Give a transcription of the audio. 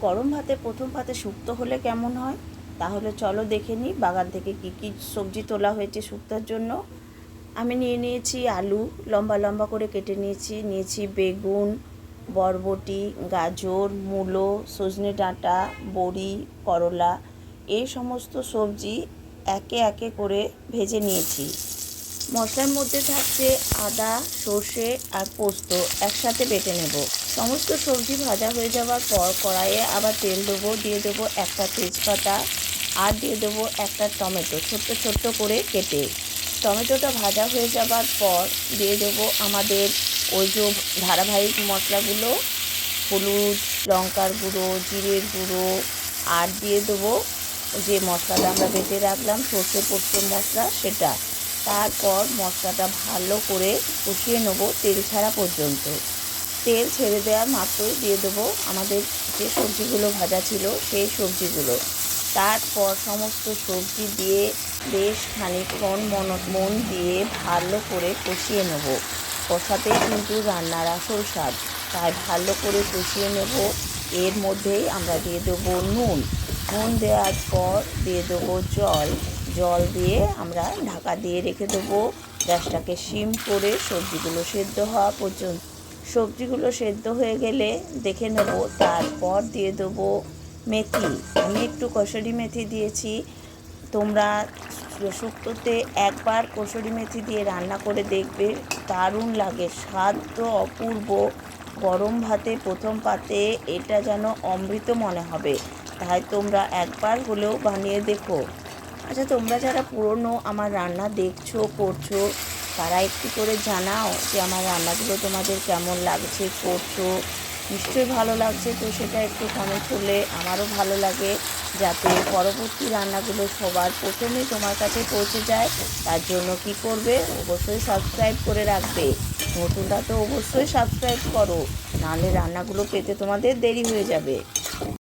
গরম ভাতে, প্রথম ভাতে শুক্তো হলে কেমন হয়? তাহলে চলো দেখে নিই বাগান থেকে কী কী সবজি তোলা হয়েছে শুক্তোর জন্য। আমি নিয়ে নিয়েছি আলু, লম্বা লম্বা করে কেটে নিয়েছি। নিয়েছি বেগুন, বরবটি, গাজর, মূলো, সজনে ডাঁটা, বড়ি, করলা। এই সমস্ত সবজি একে একে করে ভেজে নিয়েছি। মশলার মধ্যে থাকছে আদা, সর্ষে আর পোস্ত একসাথে বেটে নেব। সমস্ত সবজি ভাজা হয়ে যাওয়ার পর কড়াইয়ে আবার তেল দেবো, দিয়ে দেবো একটা তেজপাতা আর দিয়ে দেবো একটা টমেটো ছোট্ট ছোট্ট করে কেটে। টমেটোটা ভাজা হয়ে যাবার পর দিয়ে দেবো আমাদের ওই যে ধারাবাহিক মশলাগুলো, হলুদ, লঙ্কার গুঁড়ো, জিরের গুঁড়ো আর দিয়ে দেবো যে মশলাটা আমরা বেটে রাখলাম, সর্ষে পোস্ত মশলা, সেটা। তারপর মশলাটা ভালো করে কষিয়ে নেব তেল ছাড়া পর্যন্ত। তেল ছেড়ে দেওয়া মাত্রই দিয়ে দেবো আমাদের যে সবজিগুলো ভাজা ছিল সেই সবজিগুলো। তারপর সমস্ত সবজি দিয়ে বেশ খানিকক্ষণ মন মন দিয়ে ভালো করে কষিয়ে নেব। কষাতে কিন্তু রান্নার আসল স্বাদ। তাই ভালো করে কষিয়ে নেব। এর মধ্যেই আমরা দিয়ে দেবো নুন। নুন দেওয়ার পর দিয়ে দেবো জল। জল দিয়ে আমরা ঢাকা দিয়ে রেখে দেবো। গ্যাসটাকে সিম করে সবজিগুলো সেদ্ধ হওয়া পর্যন্ত। সবজিগুলো সেদ্ধ হয়ে গেলে দেখে নেব, তারপর দিয়ে দেবো মেথি। আমি একটু কসুরি মেথি দিয়েছি। তোমরা শুক্তোতে একবার কসুরি মেথি দিয়ে রান্না করে দেখবে, দারুণ লাগে, স্বাদ তো অপূর্ব। গরম ভাতে, প্রথম পাতে এটা যেন অমৃত মনে হবে। তাই তোমরা একবার হলেও বানিয়ে দেখো। আচ্ছা তোমরা যারা পুরনো আমার রান্না দেখছ, করছ, তারা একটু করে জানাও যে আমার রান্নাগুলো তোমাদের কেমন লাগছে, করছ। নিশ্চয়ই ভালো লাগছে, তো সেটা একটু কমেন্ট করলে আমারও ভালো লাগে, যাতে পরবর্তী রান্নাগুলো সবার প্রথমে তোমার কাছে পৌঁছে যায়। তার জন্য কি করবে? অবশ্যই সাবস্ক্রাইব করে রাখবে। নতুনটা তো অবশ্যই সাবস্ক্রাইব করো, নাহলে রান্নাগুলো পেতে তোমাদের দেরি হয়ে যাবে।